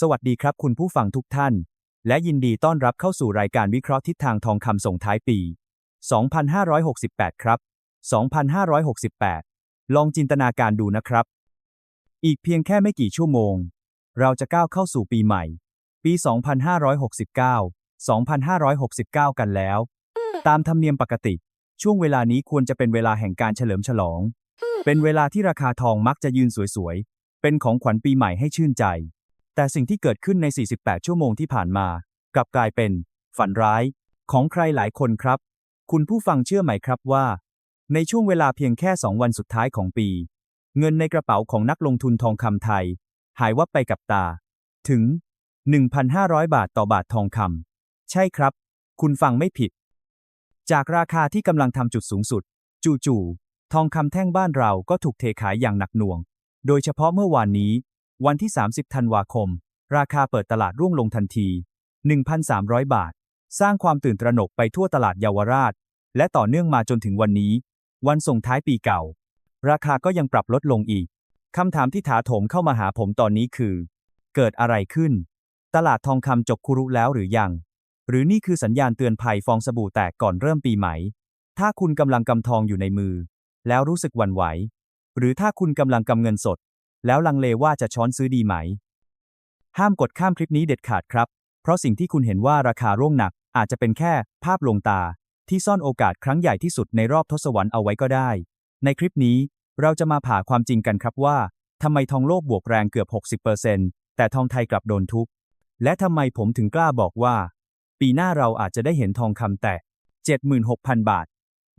สวัสดีครับคุณผู้ฟังทุกท่าน และยินดีต้อนรับเข้าสู่รายการวิเคราะห์ทิศทางทองคำส่งท้ายปี 2568 ครับ 2568 ลองจินตนาการดูนะครับ อีกเพียงแค่ไม่กี่ชั่วโมง เราจะก้าวเข้าสู่ปีใหม่ ปี 2569 2569 กันแล้ว ตามธรรมเนียมปกติ ช่วงเวลานี้ควรจะเป็นเวลาแห่งการเฉลิมฉลอง เป็นเวลาที่ราคาทองมักจะยืนสวยๆ เป็นของขวัญปีใหม่ให้ชื่นใจ แต่สิ่งที่เกิดขึ้นใน 48 ชั่วโมงที่ผ่านมา กลับกลายเป็น ฝันร้าย ของใครหลายคนครับ คุณผู้ฟังเชื่อไหมครับว่า ในช่วงเวลาเพียงแค่ 2 วันสุดท้ายของปี เงินในกระเป๋าของนักลงทุนทองคำไทย หายวับไปกับตา ถึง 1,500 บาทต่อบาททองคำใช่ครับ คุณฟังไม่ผิด จากราคาที่กำลังทำจุดสูงสุด จู่ๆทองคำแท่งบ้านเราก็ถูกเทขายอย่างหนักหน่วง โดยเฉพาะเมื่อวานนี้ วันที่ 30 ธันวาคม ราคาเปิดตลาดร่วงลงทันที 1,300 บาท สร้างความตื่นตระหนกไปทั่วตลาดเยาวราช และต่อเนื่องมาจนถึงวันนี้ วันส่งท้ายปีเก่า ราคาก็ยังปรับลดลงอีก คำถามที่ถาโถมเข้ามาหาผมตอนนี้คือ เกิดอะไรขึ้น ตลาดทองคำจบคุรุแล้วหรือยัง หรือนี่คือสัญญาณเตือนภัยฟองสบู่แตกก่อนเริ่มปีใหม่ ถ้าคุณกำลังกำทองอยู่ในมือ แล้วรู้สึกหวั่นไหว หรือถ้าคุณกำลังกำเงินสด แล้วลังเลว่าจะช้อนซื้อดีไหม ห้ามกดข้ามคลิปนี้เด็ดขาดครับ เพราะสิ่งที่คุณเห็นว่าราคาร่วงหนัก อาจจะเป็นแค่ภาพลวงตา ที่ซ่อนโอกาสครั้งใหญ่ที่สุดในรอบทศวรรษเอาไว้ก็ได้ ในคลิปนี้ เราจะมาผ่าความจริงกันครับว่าทำไมทองโลกบวกแรงเกือบ 60%แต่ทองไทยกลับโดนทุบและทำไมผมถึงกล้าบอกว่า ปีหน้าเราอาจจะได้เห็นทองคำแตะ76,000 บาท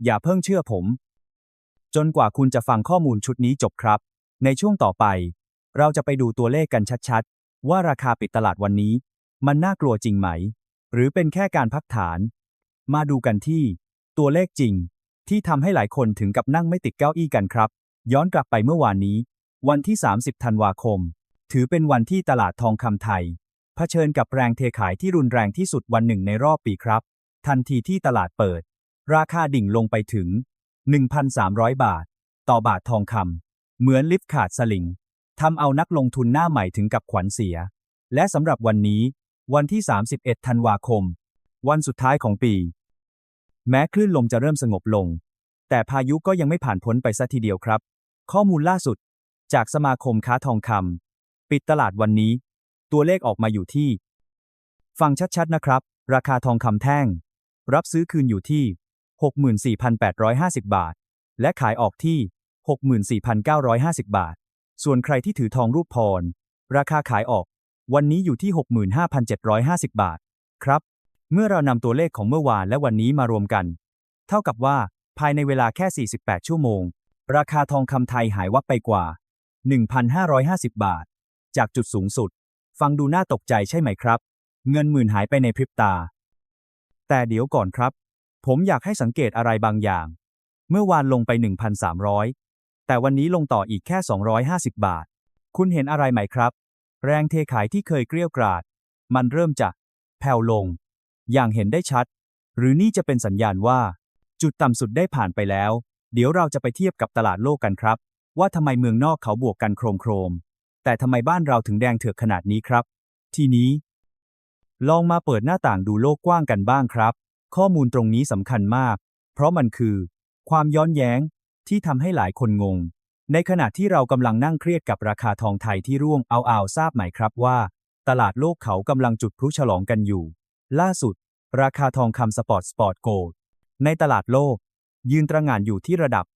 อย่าเพิ่งเชื่อผม จนกว่าคุณจะฟังข้อมูลชุดนี้จบครับ ในช่วงต่อไป เราจะไปดูตัวเลขกันชัดๆ ว่าราคาปิดตลาดวันนี้ มันน่ากลัวจริงไหม หรือเป็นแค่การพักฐาน มาดูกันที่ ตัวเลขจริง ที่ทำให้หลายคนถึงกับนั่งไม่ติดเก้าอี้กันครับ ย้อนกลับไปเมื่อวานนี้ วันที่ 30 ธันวาคม ถือเป็นวันที่ตลาดทองคำไทยเผชิญกับแรงเทขายที่รุนแรงที่สุดวันหนึ่งในรอบปีครับ ทันทีที่ตลาดเปิด ราคาดิ่งลงไปถึง 1,300 บาท ต่อบาททองคำ เหมือนลิฟต์ขาดสลิงทำเอานักลงทุนหน้าใหม่ถึงกับขวัญเสีย และสำหรับวันนี้ วันที่ 31 ธันวาคม วันสุดท้ายของปี แม้คลื่นลมจะเริ่มสงบลง แต่พายุก็ยังไม่ผ่านพ้นไปสัทีเดียวครับ ข้อมูลล่าสุด จากสมาคมค้าทองคำปิดตลาดวันนี้ ตัวเลขออกมาอยู่ที่ ฟังชัดๆนะครับ ราคาทองคำแท่ง รับซื้อคืนอยู่ที่ 64,850 บาท และขายออกที่ 64,950 บาท ส่วนใครที่ถือทองรูปพร ราคาขายออก วันนี้อยู่ที่ 65,750 บาท ครับ เมื่อเรานำตัวเลขของเมื่อวานและวันนี้มารวมกัน เท่ากับว่าภายในเวลาแค่ 48 ชั่วโมง ราคาทองคำไทยหายวับไปกว่า 1,550 บาท จากจุดสูงสุด ฟังดูน่าตกใจใช่ไหมครับ เงินหมื่นหายไปในพริบตา แต่เดี๋ยวก่อนครับ ผมอยากให้สังเกตอะไรบางอย่าง เมื่อวานลงไป 1,300 แต่วันนี้ลงต่ออีกแค่ 250 บาท คุณเห็นอะไรไหมครับ แรงเทขายที่เคยเกลี้ยกราด มันเริ่มจะแผ่วลง อย่างเห็นได้ชัด หรือนี่จะเป็นสัญญาณว่า จุดต่ำสุดได้ผ่านไปแล้ว เดี๋ยวเราจะไปเทียบกับตลาดโลกกันครับ ว่าทำไมเมืองนอกเขาบวกกันโครมโครม แต่ทำไมบ้านเราถึงแดงเถือกขนาดนี้ครับ ทีนี้ ลองมาเปิดหน้าต่างดูโลกกว้างกันบ้างครับ ข้อมูลตรงนี้สำคัญมาก เพราะมันคือ ความย้อนแย้ง ที่ทำให้หลายคนงง ในขณะที่เรากำลังนั่งเครียดกับราคาทองไทยที่ร่วงเอาเอาทราบไหมครับว่า ตลาดโลกเขากำลังจุดพลุฉลองกันอยู่ ล่าสุด ราคาทองคำสปอร์ตสปอร์ตโกลด์ในตลาดโลก ยืนตระหง่านอยู่ที่ระดับ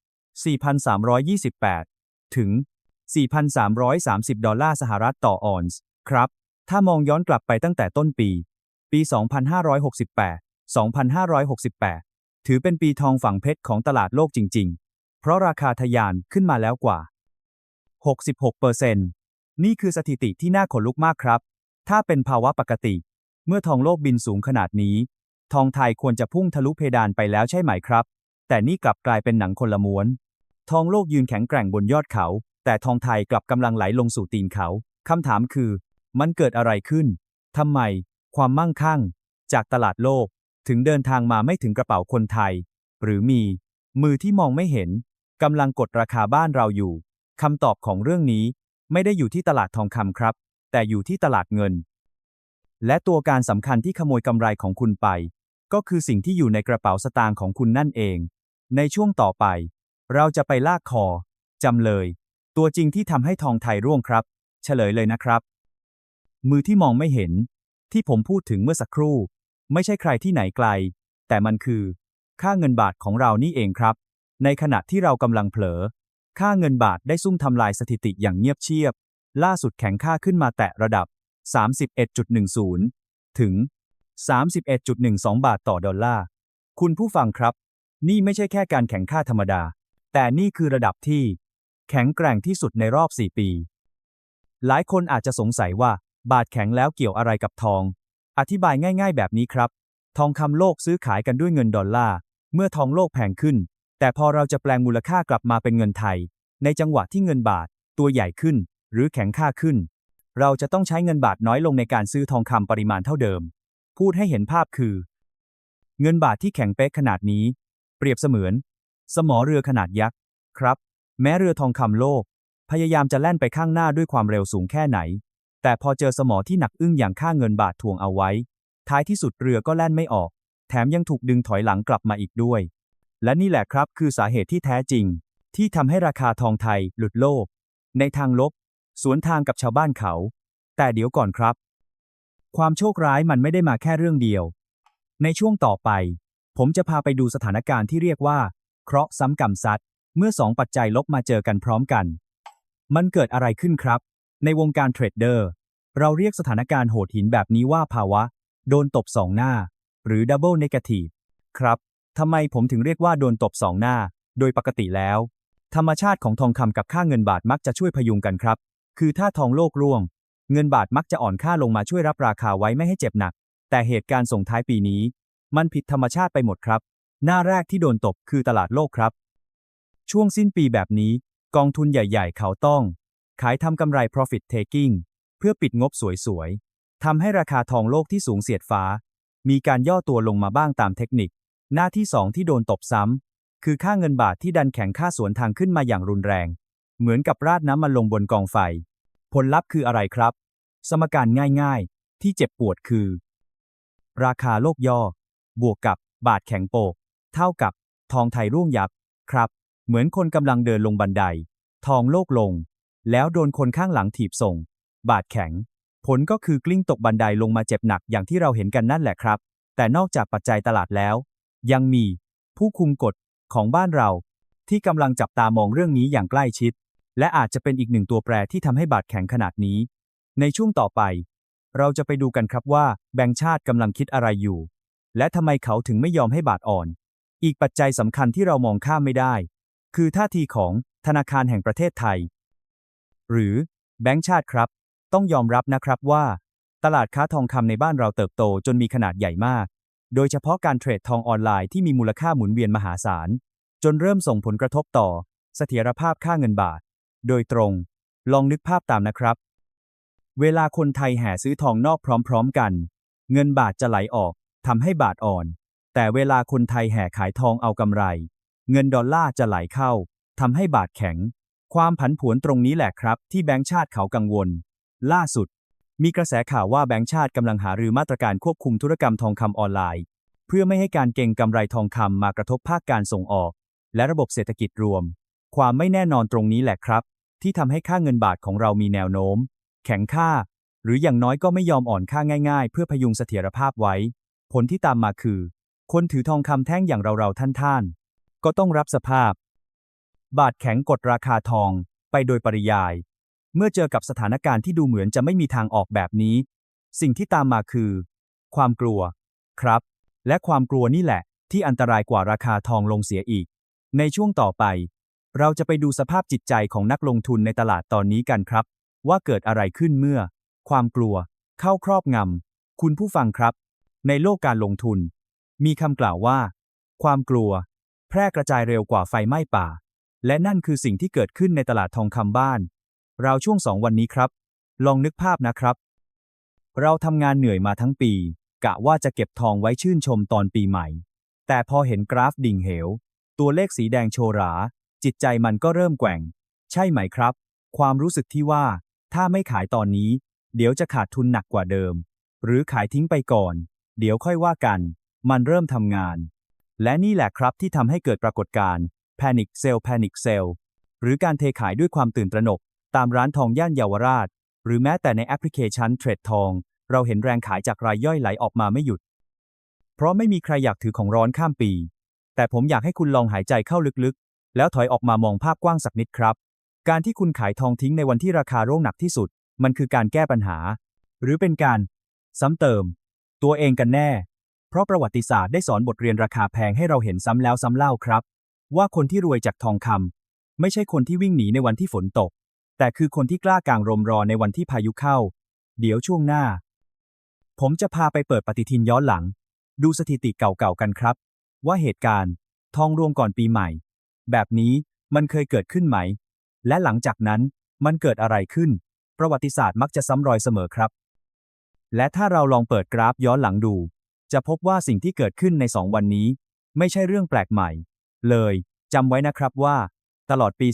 4,328 ถึง 4,330 ดอลลาร์สหรัฐต่อออนซ์ ครับ ถ้ามองย้อนกลับไปตั้งแต่ต้นปี ปี 2568 2568 ถือเป็นปีทองฝังเพชรของตลาดโลกจริง ๆ เพราะราคาทะยานขึ้นมาแล้วกว่า 66%นี่คือสถิติที่น่าขนลุกมากครับ ถ้าเป็นภาวะปกติ เมื่อทองโลกบินสูงขนาดนี้ ทองไทยควรจะพุ่งทะลุเพดานไปแล้วใช่ไหมครับ แต่นี่กลับกลายเป็นหนังคนละม้วน ทองโลกยืนแข็งแกร่งบนยอดเขา แต่ทองไทยกลับกำลังไหลลงสู่ตีนเขา คำถามคือ มันเกิดอะไรขึ้น ทำไม ความมั่งคั่ง จากตลาดโลก ถึงเดินทางมาไม่ถึงกระเป๋าคนไทย หรือมี มือที่มองไม่เห็น กำลังกดราคาบ้านเราอยู่ คำตอบของเรื่องนี้ไม่ได้อยู่ที่ตลาดทองคำครับ แต่อยู่ที่ตลาดเงิน และตัวการสำคัญที่ขโมยกำไรของคุณไป ก็คือสิ่งที่อยู่ในกระเป๋าสตางค์ของคุณนั่นเอง ในช่วงต่อไป เราจะไปลากคอจำเลย ตัวจริงที่ทำให้ทองไทยร่วงครับ เฉลยเลยนะครับ มือที่มองไม่เห็น ที่ผมพูดถึงเมื่อสักครู่ ไม่ใช่ใครที่ไหนไกล แต่มันคือ ค่าเงินบาทของเรานี่เองครับ ในขณะที่เรากำลังเผลอ ค่าเงินบาทได้ซุ่มทำลายสถิติอย่างเงียบเชียบ ล่าสุดแข็งค่าขึ้นมาแตะระดับ 31.10 ถึง 31.12 บาทต่อดอลลาร์ คุณผู้ฟังครับ นี่ไม่ใช่แค่การแข่งค่าธรรมดา แต่นี่คือระดับที่ แข็งแกร่งที่สุดในรอบ 4 ปี หลายคนอาจจะสงสัยว่า บาทแข็งแล้วเกี่ยวอะไรกับทอง อธิบายง่าย ๆ แบบนี้ครับ ทองคำโลกซื้อขายกันด้วยเงินดอลลาร์ เมื่อทองโลกแพงขึ้น แต่พอเราจะแปลงมูลค่ากลับมาเป็นเงินไทย ในจังหวะที่เงินบาท ตัวใหญ่ขึ้น หรือแข็งค่าขึ้น เราจะต้องใช้เงินบาทน้อยลงในการซื้อทองคำปริมาณเท่าเดิม พูดให้เห็นภาพคือ เงินบาทที่แข็งเป๊กขนาดนี้ เปรียบเสมือน สมอเรือขนาดยักษ์ครับ แม้เรือทองคำโลก พยายามจะแล่นไปข้างหน้าด้วยความเร็วสูงแค่ไหน แต่พอเจอสมอที่หนักอึ้งอย่างค่าเงินบาททวงเอาไว้ ท้ายที่สุดเรือก็แล่นไม่ออก แถมยังถูกดึงถอยหลังกลับมาอีกด้วย และนี่แหละครับคือสาเหตุที่แท้จริง ที่ทำให้ราคาทองไทยหลุดโลก ในทางลบ สวนทางกับชาวบ้านเขา แต่เดี๋ยวก่อนครับ ความโชคร้ายมันไม่ได้มาแค่เรื่องเดียว ในช่วงต่อไป ผมจะพาไปดูสถานการณ์ที่เรียกว่า เคราะห์ซ้ำกรรมซัดเมื่อสองปัจจัยลบมาเจอกันพร้อมกัน มันเกิดอะไรขึ้นครับ ในวงการเทรดเดอร์ เราเรียกสถานการณ์โหดหินแบบนี้ว่าภาวะ โดนตบสองหน้า หรือ Double Negative ครับ ทำไมผมถึงเรียกว่าโดนตบสองหน้า โดยปกติแล้ว ธรรมชาติของทองคำกับค่าเงินบาทมักจะช่วยพยุงกันครับ คือถ้าทองโลกร่วง เงินบาทมักจะอ่อนค่าลงมาช่วยรับราคาไว้ไม่ให้เจ็บหนัก แต่เหตุการณ์ส่งท้ายปีนี้ มันผิดธรรมชาติไปหมดครับ หน้าแรกที่โดนตบคือตลาดโลกครับ ช่วงสิ้นปีแบบนี้ กองทุนใหญ่ ๆ เขาต้อง ขายทำกำไร profit taking เพื่อปิดงบสวยๆทำให้ราคาทองโลกที่สูงเสียดฟ้า มีการย่อตัวลงมาบ้างตามเทคนิค หน้าที่สองที่โดนตบซ้ำ คือค่าเงินบาทที่ดันแข็งค่าสวนทางขึ้นมาอย่างรุนแรง เหมือนกับราดน้ำมันลงบนกองไฟ ผลลัพธ์คืออะไรครับ สมการง่ายๆ ที่เจ็บปวดคือ ราคาโลกย่อ บวกกับบาทแข็งโปก เท่ากับ ทองไทยร่วงยับ ครับ เหมือนคนกำลังเดินลงบันได ทองโลกลง แล้วโดนคนข้างหลังถีบส่ง บาทแข็ง ผลก็คือกลิ้งตกบันไดลงมาเจ็บหนักอย่างที่เราเห็นกันนั่นแหละครับ แต่นอกจากปัจจัยตลาดแล้ว ยังมี ผู้คุมกฎของบ้านเรา ที่กำลังจับตามองเรื่องนี้อย่างใกล้ชิด และอาจจะเป็นอีกหนึ่งตัวแปรที่ทำให้บาทแข็งขนาดนี้ ในช่วงต่อไป เราจะไปดูกันครับว่าแบงก์ชาติกำลังคิดอะไรอยู่ และทำไมเขาถึงไม่ยอมให้บาทอ่อน อีกปัจจัยสำคัญที่เรามองข้ามไม่ได้ คือท่าทีของธนาคารแห่งประเทศไทย หรือแบงก์ชาติครับ ต้องยอมรับนะครับว่า ตลาดค้าทองคำในบ้านเราเติบโตจนมีขนาดใหญ่มาก โดยเฉพาะการเทรดทองออนไลน์ที่มีมูลค่าหมุนเวียนมหาศาล จนเริ่มส่งผลกระทบต่อ เสถียรภาพค่าเงินบาท โดยตรง ลองนึกภาพตามนะครับ เวลาคนไทยแห่ซื้อทองนอกพร้อมๆกัน เงินบาทจะไหลออกทำให้บาทอ่อน แต่เวลาคนไทยแห่ขายทองเอากำไร เงินดอลลาร์จะไหลเข้าทำให้บาทแข็ง ความผันผวนตรงนี้แหละครับ ที่แบงก์ชาติเขากังวล ล่าสุด มีกระแสข่าวว่าแบงก์ชาติกำลังหารือมาตรการควบคุมธุรกรรมทองคำออนไลน์ เพื่อไม่ให้การเก็งกำไรทองคำมากระทบภาคการส่งออก และระบบเศรษฐกิจรวม ความไม่แน่นอนตรงนี้แหละครับ ที่ทำให้ค่าเงินบาทของเรามีแนวโน้ม แข็งค่า หรืออย่างน้อยก็ไม่ยอมอ่อนค่าง่าย ๆ เพื่อพยุงเสถียรภาพไว้ ผลที่ตามมาคือ คนถือทองคำแท่งอย่างเราๆท่านๆก็ต้องรับสภาพ บาทแข็งกดราคาทองไปโดยปริยาย เมื่อเจอกับสถานการณ์ที่ดูเหมือนจะไม่มีทางออกแบบนี้ สิ่งที่ตามมาคือ ความกลัว ครับ และความกลัวนี่แหละ ที่อันตรายกว่าราคาทองลงเสียอีก ในช่วงต่อไป เราจะไปดูสภาพจิตใจของนักลงทุนในตลาดตอนนี้กันครับ ว่าเกิดอะไรขึ้นเมื่อ ความกลัว เข้าครอบงำคุณผู้ฟังครับ ในโลกการลงทุน มีคำกล่าวว่า ความกลัว แพร่กระจายเร็วกว่าไฟไหม้ป่า และนั่นคือสิ่งที่เกิดขึ้นในตลาดทองคำบ้าน ราช่วงสองวันนี้ครับ ลองนึกภาพนะครับ เราทำงานเหนื่อยมาทั้งปี กะว่าจะเก็บทองไว้ชื่นชมตอนปีใหม่ แต่พอเห็นกราฟดิ่งเหว ตัวเลขสีแดงโชรา จิตใจมันก็เริ่มแกว่ง ใช่ไหมครับ ความรู้สึกที่ว่า ถ้าไม่ขายตอนนี้ เดี๋ยวจะขาดทุนหนักกว่าเดิม หรือขายทิ้งไปก่อน เดี๋ยวค่อยว่ากัน มันเริ่มทำงาน และนี่แหละครับที่ทำให้เกิดปรากฏการณ์ Panic Sell Panic Sell หรือการเทขายด้วยความตื่นตระหนก ตามร้านทองย่านเยาวราช หรือแม้แต่ในแอปพลิเคชันเทรดทอง เราเห็นแรงขายจากรายย่อยไหลออกมาไม่หยุด เพราะไม่มีใครอยากถือของร้อนข้ามปี แต่ผมอยากให้คุณลองหายใจเข้าลึกๆ แล้วถอยออกมามองภาพกว้างสักนิดครับ การที่คุณขายทองทิ้งในวันที่ราคาร่วงหนักที่สุด มันคือการแก้ปัญหา หรือเป็นการ ซ้ำเติม ตัวเองกันแน่ เพราะประวัติศาสตร์ได้สอนบทเรียนราคาแพงให้เราเห็นซ้ำแล้วซ้ำเล่าครับ ว่าคนที่รวยจากทองคำไม่ใช่คนที่วิ่งหนีในวันที่ฝนตก แต่คือคนที่กล้ากางรมรอในวันที่พายุเข้า เดี๋ยวช่วงหน้า ผมจะพาไปเปิดปฏิทินย้อนหลัง ดูสถิติเก่าๆกันครับ ว่าเหตุการณ์ ทองรวมก่อนปีใหม่ แบบนี้มันเคยเกิดขึ้นไหม และหลังจากนั้นมันเกิดอะไรขึ้น ประวัติศาสตร์มักจะซ้ำรอยเสมอครับ และถ้าเราลองเปิดกราฟย้อนหลังดู จะพบว่าสิ่งที่เกิดขึ้นในสองวันนี้ ไม่ใช่เรื่องแปลกใหม่ เลยจำไว้นะครับว่า ตลอดปี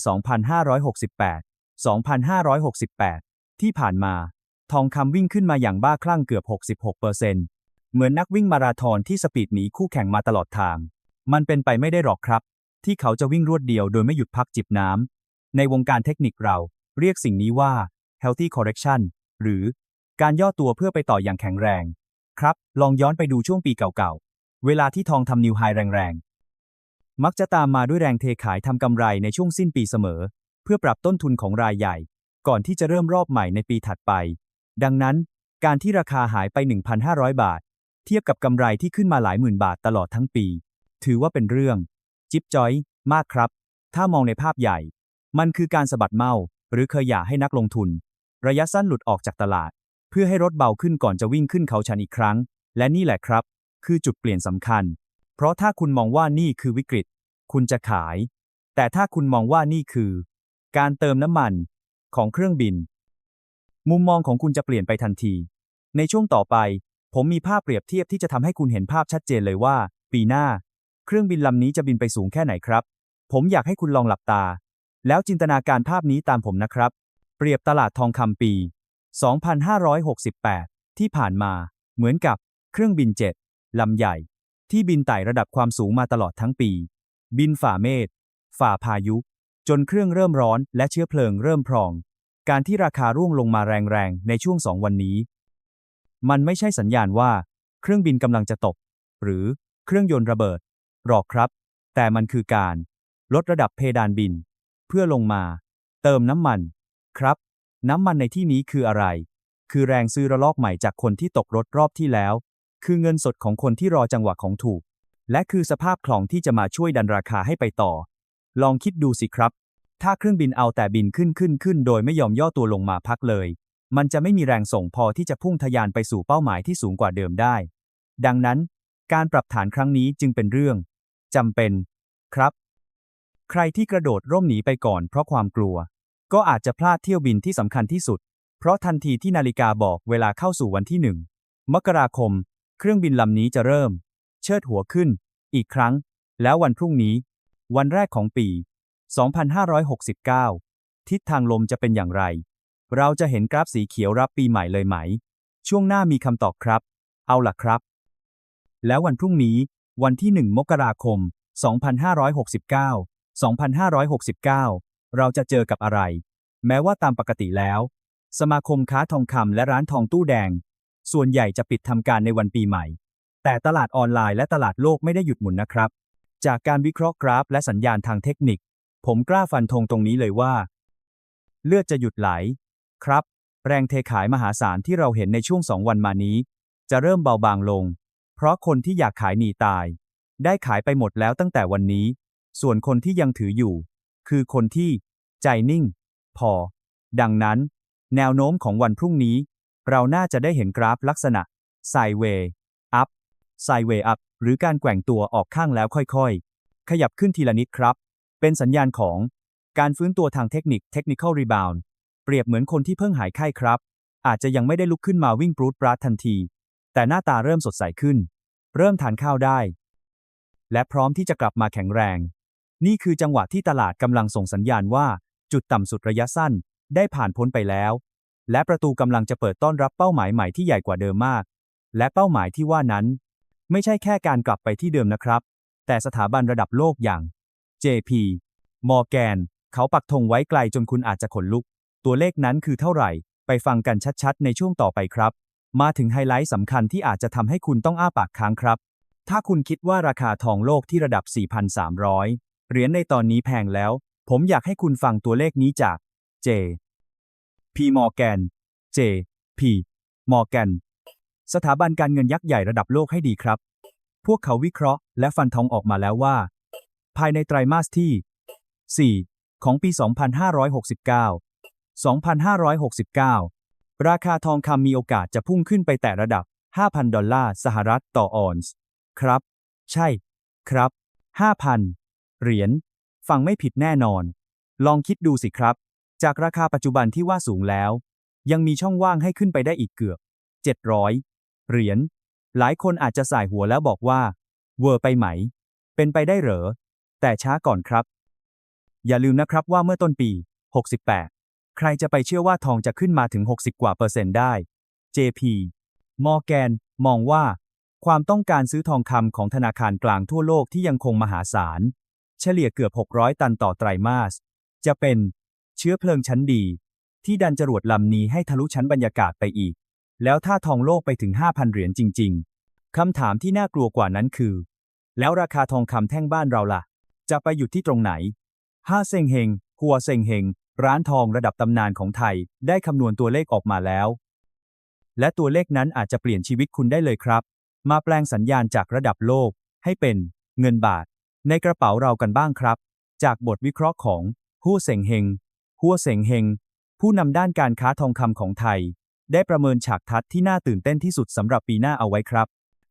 2568 2568 ที่ผ่านมา ทองคำวิ่งขึ้นมาอย่างบ้าคลั่งเกือบ 66%เหมือนนักวิ่งมาราธอนที่สปีดหนีคู่แข่งมาตลอดทาง มันเป็นไปไม่ได้หรอกครับ ที่เขาจะวิ่งรวดเดียวโดยไม่หยุดพักจิบน้ำในวงการเทคนิคเราเรียกสิ่งนี้ว่า healthy correction หรือการย่อตัวเพื่อไปต่ออย่างแข็งแรง ครับ ลองย้อนไปดูช่วงปีเก่าๆ เวลาที่ทองทำนิวไฮแรงๆ มักจะตามมาด้วยแรงเทขายทำกำไรในช่วงสิ้นปีเสมอ เพื่อปรับต้นทุนของรายใหญ่ ก่อนที่จะเริ่มรอบใหม่ในปีถัดไป ดังนั้น การที่ราคาหายไป 1,500 บาท เทียบกับกำไรที่ขึ้นมาหลายหมื่นบาทตลอดทั้งปี ถือว่าเป็นเรื่อง จิ๊บจ้อย มากครับ ถ้ามองในภาพใหญ่ มันคือการสะบัดเมาหรือเคยอยากให้นักลงทุน ระยะสั้นหลุดออกจากตลาด เพื่อให้รถเบาขึ้นก่อนจะวิ่งขึ้นเขาชันอีกครั้ง และนี่แหละครับ คือจุดเปลี่ยนสำคัญ เพราะถ้าคุณมองว่านี่คือวิกฤต คุณจะขาย แต่ถ้าคุณมองว่านี่คือ การเติมน้ำมันของเครื่องบิน มุมมองของคุณจะเปลี่ยนไปทันที ในช่วงต่อไป ผมมีภาพเปรียบเทียบที่จะทำให้คุณเห็นภาพชัดเจนเลยว่า ปีหน้า เครื่องบินลำนี้จะบินไปสูงแค่ไหนครับ ผมอยากให้คุณลองหลับตา แล้วจินตนาการภาพนี้ตามผมนะครับ เปรียบตลาดทองคำปี 2568 ที่ผ่านมา เหมือนกับเครื่องบินเจ็ตลำใหญ่ ที่บินไต่ระดับความสูงมาตลอดทั้งปี บินฝ่าเมฆฝ่าพายุ จนเครื่องเริ่มร้อนและเชื้อเพลิงเริ่มพรอง การที่ราคาร่วงลงมาแรงๆ ในช่วงสองวันนี้ มันไม่ใช่สัญญาณว่า เครื่องบินกำลังจะตก หรือเครื่องยนต์ระเบิด หรอกครับ แต่มันคือการ ลดระดับเพดานบิน เพื่อลงมา เติมน้ำมัน ครับ น้ำมันในที่นี้คืออะไร คือแรงซื้อระลอกใหม่จากคนที่ตกรถรอบที่แล้ว คือเงินสดของคนที่รอจังหวะของถูก และคือสภาพคล่องที่จะมาช่วยดันราคาให้ไปต่อ ลองคิดดูสิครับ ถ้าเครื่องบินเอาแต่บินขึ้นขึ้นขึ้น โดยไม่ยอมย่อตัวลงมาพักเลย มันจะไม่มีแรงส่งพอที่จะพุ่งทะยานไปสู่เป้าหมายที่สูงกว่าเดิมได้ ดังนั้น การปรับฐานครั้งนี้จึงเป็นเรื่องจำเป็น ครับ ใครที่กระโดดร่มหนีไปก่อนเพราะความกลัว ก็อาจจะพลาดเที่ยวบินที่สำคัญที่สุด เพราะทันทีที่นาฬิกาบอกเวลาเข้าสู่วันที่หนึ่งมกราคม เครื่องบินลำนี้จะเริ่ม เชิดหัวขึ้น อีกครั้ง แล้ววันพรุ่งนี้ วันแรกของปี 2569 ทิศทางลมจะเป็นอย่างไร เราจะเห็นกราฟสีเขียวรับปีใหม่เลยไหม ช่วงหน้ามีคำตอบครับ เอาล่ะครับ แล้ววันพรุ่งนี้ วันที่ 1 มกราคม 2569 2569 เราจะเจอกับอะไร แม้ว่าตามปกติแล้ว สมาคมค้าทองคำและร้านทองตู้แดง ส่วนใหญ่จะปิดทำการในวันปีใหม่ แต่ตลาดออนไลน์และตลาดโลกไม่ได้หยุดหมุนนะครับ จากการวิเคราะห์กราฟและสัญญาณทางเทคนิค ผมกล้าฟันธงตรงนี้เลยว่า เลือดจะหยุดไหล ครับ แรงเทขายมหาศาลที่เราเห็นในช่วงสองวันมานี้ จะเริ่มเบาบางลง เพราะคนที่อยากขายหนีตาย ได้ขายไปหมดแล้วตั้งแต่วันนี้ ส่วนคนที่ยังถืออยู่ คือคนที่ ใจนิ่ง พอ ดังนั้น แนวโน้มของวันพรุ่งนี้ เราน่าจะได้เห็นกราฟลักษณะไซเวย์อัพไซเวย์อัพ หรือการแกว่งตัวออกข้างแล้วค่อยๆ ขยับขึ้นทีละนิดครับ เป็นสัญญาณของการฟื้นตัวทางเทคนิค technical rebound เปรียบเหมือนคนที่เพิ่งหายไข้ครับ อาจจะยังไม่ได้ลุกขึ้นมาวิ่งปรูดปราดทันที แต่หน้าตาเริ่มสดใสขึ้น เริ่มทานข้าวได้ และพร้อมที่จะกลับมาแข็งแรง นี่คือจังหวะที่ตลาดกำลังส่งสัญญาณว่า จุดต่ำสุดระยะสั้นได้ผ่านพ้นไปแล้ว และประตูกำลังจะเปิดต้อนรับเป้าหมายใหม่ที่ใหญ่กว่าเดิมมาก และเป้าหมายที่ว่านั้น ไม่ใช่แค่การกลับไปที่เดิมนะครับ แต่สถาบันระดับโลกอย่าง JP Morgan เขาปักธงไว้ไกลจนคุณอาจจะขนลุก ตัวเลขนั้นคือเท่าไหร่ ไปฟังกันชัดๆ ในช่วงต่อไปครับ มาถึงไฮไลท์สำคัญที่อาจจะทำให้คุณต้องอ้าปากค้างครับ ถ้าคุณคิดว่าราคาทองโลกที่ระดับ 4,300 เหรียญในตอนนี้แพงแล้ว ผมอยากให้คุณฟังตัวเลขนี้จาก J P Morgan J P Morgan สถาบันการเงินยักษ์ใหญ่ระดับโลกให้ดีครับ พวกเขาวิเคราะห์และฟันธงออกมาแล้วว่า ภายในไตรมาสที่ 4 ของปี 2569 2569 ราคาทองคำมีโอกาสจะพุ่งขึ้นไปแตะระดับ 5,000 ดอลลาร์สหรัฐต่อออนซ์ ครับ ใช่ ครับ 5,000 เหรียญ ฟังไม่ผิดแน่นอน ลองคิดดูสิครับ จากราคาปัจจุบันที่ว่าสูงแล้ว ยังมีช่องว่างให้ขึ้นไปได้อีกเกือบ 700 เหรียญ หลายคนอาจจะสายหัวแล้วบอกว่า เวอร์ไปไหม เป็นไปได้เหรอ แต่ช้าก่อนครับ อย่าลืมนะครับว่าเมื่อต้นปี 68 ใครจะไปเชื่อว่าทองจะขึ้นมาถึง 60 กว่าเปอร์เซ็นต์ได้ JP Morgan มองว่า ความต้องการซื้อทองคำของธนาคารกลางทั่วโลกที่ยังคงมหาศาล เฉลี่ยเกือบ 600 ตันต่อไตรมาส จะเป็นเชื้อเพลิงชั้นดี ที่ดันจรวดลำนี้ให้ทะลุชั้นบรรยากาศไปอีก แล้วถ้าทองโลกไปถึง 5,000 เหรียญจริง ๆ คำถามที่น่ากลัวกว่านั้นคือ แล้วราคาทองคำแท่งบ้านเราล่ะ จะไปอยู่ที่ตรงไหนห้าเซงเฮงหัวเซงเฮงร้านทองระดับตำนานของไทยได้คำนวณตัวเลขออกมาแล้ว และตัวเลขนั้นอาจจะเปลี่ยนชีวิตคุณได้เลยครับ มาแปลงสัญญาณจากระดับโลก ให้เป็น เงินบาท ในกระเป๋าเรากันบ้างครับ จากบทวิเคราะห์ของหัวเซงเฮงหัวเซงเฮงผู้นำด้านการค้าทองคำของไทย ได้ประเมินฉากทัดที่น่าตื่นเต้นที่สุดสำหรับปีหน้าเอาไว้ครับ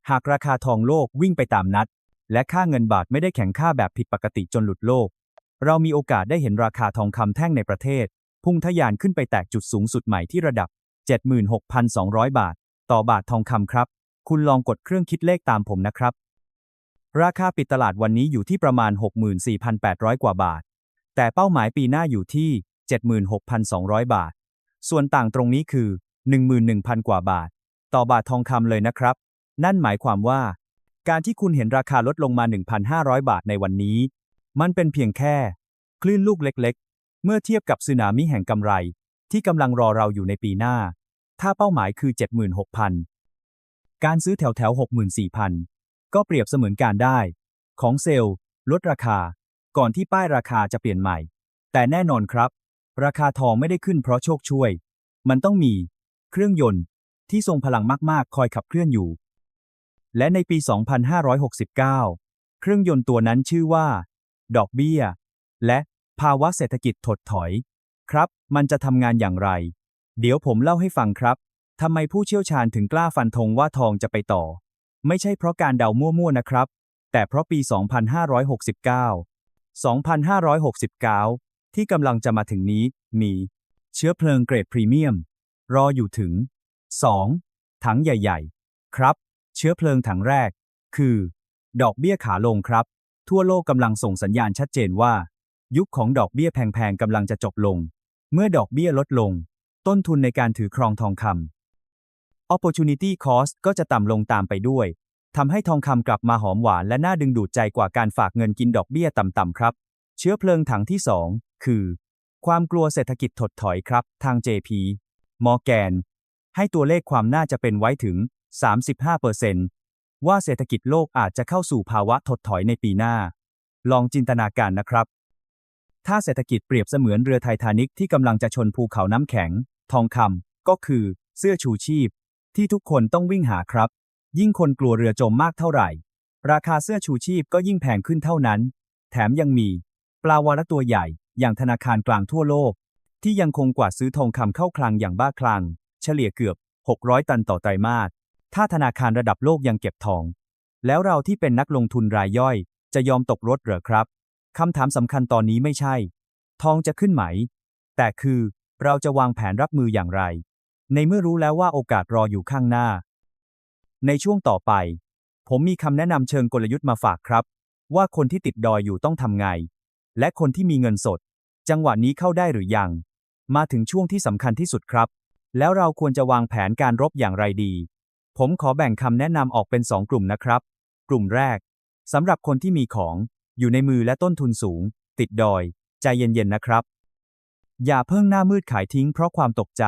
หากราคาทองโลกวิ่งไปตามนัด และค่าเงินบาทไม่ได้แข็งค่าแบบผิดปกติจนหลุดโลก เรามีโอกาสได้เห็นราคาทองคำแท่งในประเทศ พุ่งทะยานขึ้นไปแตกจุดสูงสุดใหม่ที่ระดับ 76,200 บาท ต่อบาททองคำครับ คุณลองกดเครื่องคิดเลขตามผมนะครับ ราคาปิดตลาดวันนี้อยู่ที่ประมาณ 64,800 กว่าบาท แต่เป้าหมายปีหน้าอยู่ที่ 76,200 บาท ส่วนต่างตรงนี้คือ 11,000 กว่าบาท ต่อบาททองคำเลยนะครับ นั่นหมายความว่า การที่คุณเห็นราคาลดลงมา 1,500 บาทในวันนี้ มันเป็นเพียงแค่ คลื่นลูกเล็กๆ เมื่อเทียบกับสึนามิแห่งกำไร ที่กำลังรอเราอยู่ในปีหน้า ถ้าเป้าหมายคือ 76,000 การซื้อแถวแถว64,000 ก็เปรียบเสมือนการได้ ของเซลล์ ลดราคา ก่อนที่ป้ายราคาจะเปลี่ยนใหม่ แต่แน่นอนครับ ราคาทองไม่ได้ขึ้นเพราะโชคช่วย มันต้องมี เครื่องยนต์ที่ทรงพลังมากๆ คอยขับเคลื่อนอยู่ และในปี 2569 เครื่องยนต์ตัวนั้นชื่อว่า ดอกเบี้ย และภาวะเศรษฐกิจถดถอย ครับ มันจะทำงานอย่างไร เดี๋ยวผมเล่าให้ฟังครับทำไมผู้เชี่ยวชาญถึงกล้าฟันธงว่าทองจะไปต่อ ไม่ใช่เพราะการเดามั่วๆนะครับ แต่เพราะปี 2569 2569 ที่กำลังจะมาถึงนี้มี เชื้อเพลิงเกรดพรีเมียม รออยู่ถึง 2. ถังใหญ่ ๆ ครับ เชื้อเพลิงถังแรก คือ ดอกเบี้ยขาลงครับ ทั่วโลกกำลังส่งสัญญาณชัดเจนว่า ยุคของดอกเบี้ยแพงๆกำลังจะจบลง เมื่อดอกเบี้ยลดลง ต้นทุนในการถือครองทองคำ opportunity cost ก็จะต่ำลงตามไปด้วยทำให้ทองคำกลับมาหอมหวานและน่าดึงดูดใจกว่าการฝากเงินกินดอกเบี้ยต่ำๆครับ เชื้อเพลิงถังที่ 2 คือ ความกลัวเศรษฐกิจถดถอยครับ ทาง JP Morgan ให้ตัวเลขความน่าจะเป็นไว้ถึง 35%ว่าเศรษฐกิจโลกอาจจะเข้าสู่ภาวะถดถอยในปีหน้า ลองจินตนาการนะครับ ถ้าเศรษฐกิจเปรียบเสมือนเรือไททานิกที่กำลังจะชนภูเขาน้ำแข็ง ทองคำก็คือเสื้อชูชีพ ที่ทุกคนต้องวิ่งหาครับ ยิ่งคนกลัวเรือจมมากเท่าไหร่ ราคาเสื้อชูชีพก็ยิ่งแพงขึ้นเท่านั้น แถมยังมี ปลาวาฬตัวใหญ่อย่างธนาคารกลางทั่วโลก ที่ยังคงกวาดซื้อทองคำเข้าคลังอย่างบ้าคลั่งเฉลี่ยเกือบ 600 ตันต่อไตรมาส ถ้าธนาคารระดับโลกยังเก็บทอง แล้วเราที่เป็นนักลงทุนรายย่อย จะยอมตกรถเหรอครับ คำถามสำคัญตอนนี้ไม่ใช่ ทองจะขึ้นไหม แต่คือเราจะวางแผนรับมืออย่างไร ในเมื่อรู้แล้วว่าโอกาสรออยู่ข้างหน้า ในช่วงต่อไป ผมมีคำแนะนำเชิงกลยุทธ์มาฝากครับ ว่าคนที่ติดดอยอยู่ต้องทำไง และคนที่มีเงินสด จังหวะนี้เข้าได้หรือยัง มาถึงช่วงที่สำคัญที่สุดครับ แล้วเราควรจะวางแผนการรบอย่างไรดี ผมขอแบ่งคำแนะนำออกเป็นสองกลุ่มนะครับ กลุ่มแรกสำหรับคนที่มีของ อยู่ในมือและต้นทุนสูง ติดดอย ใจเย็นๆนะครับ อย่าเพิ่งหน้ามืดขายทิ้งเพราะความตกใจ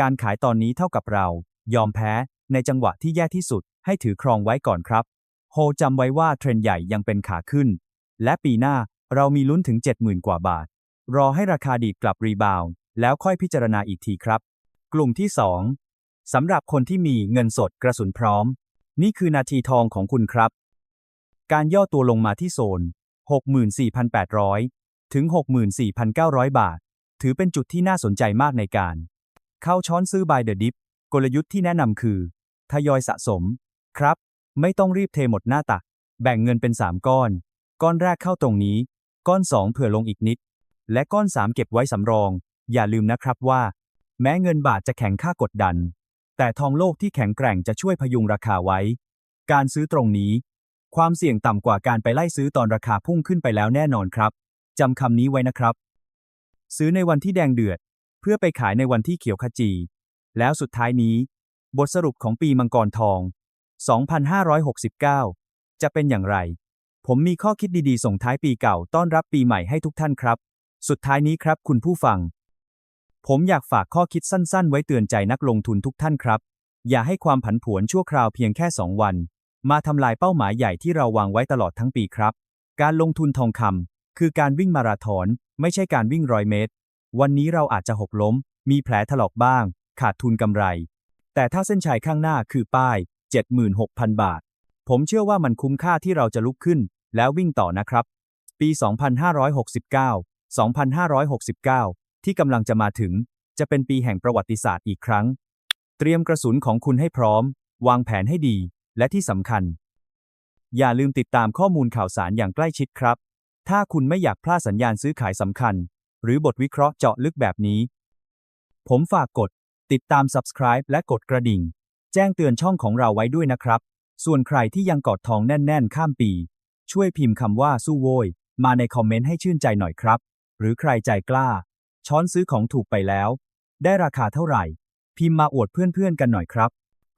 การขายตอนนี้เท่ากับเรา ยอมแพ้ ในจังหวะที่แย่ที่สุด ให้ถือครองไว้ก่อนครับโฮจำไว้ว่าเทรนด์ใหญ่ยังเป็นขาขึ้น และปีหน้าเรามีลุ้นถึง 70,000 กว่าบาท รอให้ราคาดีดกลับรีบาวด์ แล้วค่อยพิจารณาอีกทีครับ กลุ่มที่ 2สำหรับคนที่มีเงินสดกระสุนพร้อม นี่คือนาทีทองของคุณครับ การย่อตัวลงมาที่โซน 64,800 ถึง 64,900 บาท ถือเป็นจุดที่น่าสนใจมากในการ เข้าช้อนซื้อ by the dip กลยุทธ์ที่แนะนำคือ ทยอยสะสม ครับ ไม่ต้องรีบเทหมดหน้าตัก แบ่งเงินเป็น 3 ก้อน ก้อนแรกเข้าตรงนี้ ก้อน 2 เผื่อลงอีกนิด และก้อน 3 เก็บไว้สำรอง อย่าลืมนะครับว่า แม้เงินบาทจะแข็งค่ากดดัน แต่ทองโลกที่แข็งแกร่งจะช่วยพยุงราคาไว้ การซื้อตรงนี้ ความเสี่ยงต่ำกว่าการไปไล่ซื้อตอนราคาพุ่งขึ้นไปแล้วแน่นอนครับจำคำนี้ไว้นะครับ ซื้อในวันที่แดงเดือด เพื่อไปขายในวันที่เขียวขจี แล้วสุดท้ายนี้ บทสรุปของปีมังกรทอง 2569 จะเป็นอย่างไร ผมมีข้อคิดดีๆ ส่งท้ายปีเก่าต้อนรับปีใหม่ให้ทุกท่านครับ สุดท้ายนี้ครับคุณผู้ฟัง ผมอยากฝากข้อคิดสั้นๆ ไว้เตือนใจนักลงทุนทุกท่านครับ อย่าให้ความผันผวนชั่วคราวเพียงแค่ 2 วัน มาทำลายเป้าหมายใหญ่ที่เราวางไว้ตลอดทั้งปีครับ การลงทุนทองคำคือการวิ่งมาราธอน ไม่ใช่การวิ่งร้อยเมตร วันนี้เราอาจจะหกล้ม มีแผลถลอกบ้าง ขาดทุนกำไร แต่ถ้าเส้นชัยข้างหน้าคือป้าย 76,000 บาท ผมเชื่อว่ามันคุ้มค่าที่เราจะลุกขึ้น แล้ววิ่งต่อนะครับ ปี 2569 2569 ที่กำลังจะมาถึง จะเป็นปีแห่งประวัติศาสตร์อีกครั้ง เตรียมกระสุนของคุณให้พร้อม วางแผนให้ดี และที่สำคัญ อย่าลืมติดตามข้อมูลข่าวสารอย่างใกล้ชิดครับ ถ้าคุณไม่อยากพลาดสัญญาณซื้อขายสำคัญ หรือบทวิเคราะห์เจาะลึกแบบนี้ ผมฝากกด ติดตาม subscribe และกดกระดิ่ง แจ้งเตือนช่องของเราไว้ด้วยนะครับ ส่วนใครที่ยังกอดทองแน่น ๆ ข้ามปี ช่วยพิมพ์คำว่าสู้โวยมาในคอมเมนต์ให้ชื่นใจหน่อยครับ หรือใครใจกล้า ช้อนซื้อของถูกไปแล้ว ได้ราคาเท่าไหร่ พิมพ์มาอวดเพื่อนๆกันหน่อยครับ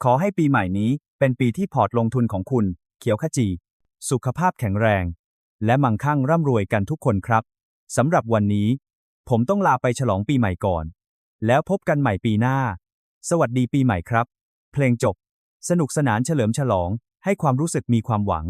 ขอให้ปีใหม่นี้เป็นปีที่พอร์ตลงทุนของคุณ เขียวขจี สุขภาพแข็งแรง และมั่งคั่งร่ำรวยกันทุกคนครับสำหรับวันนี้ ผมต้องลาไปฉลองปีใหม่ก่อน แล้วพบกันใหม่ปีหน้า สวัสดีปีใหม่ครับ เพลงจบ สนุกสนานเฉลิมฉลอง ให้ความรู้สึกมีความหวัง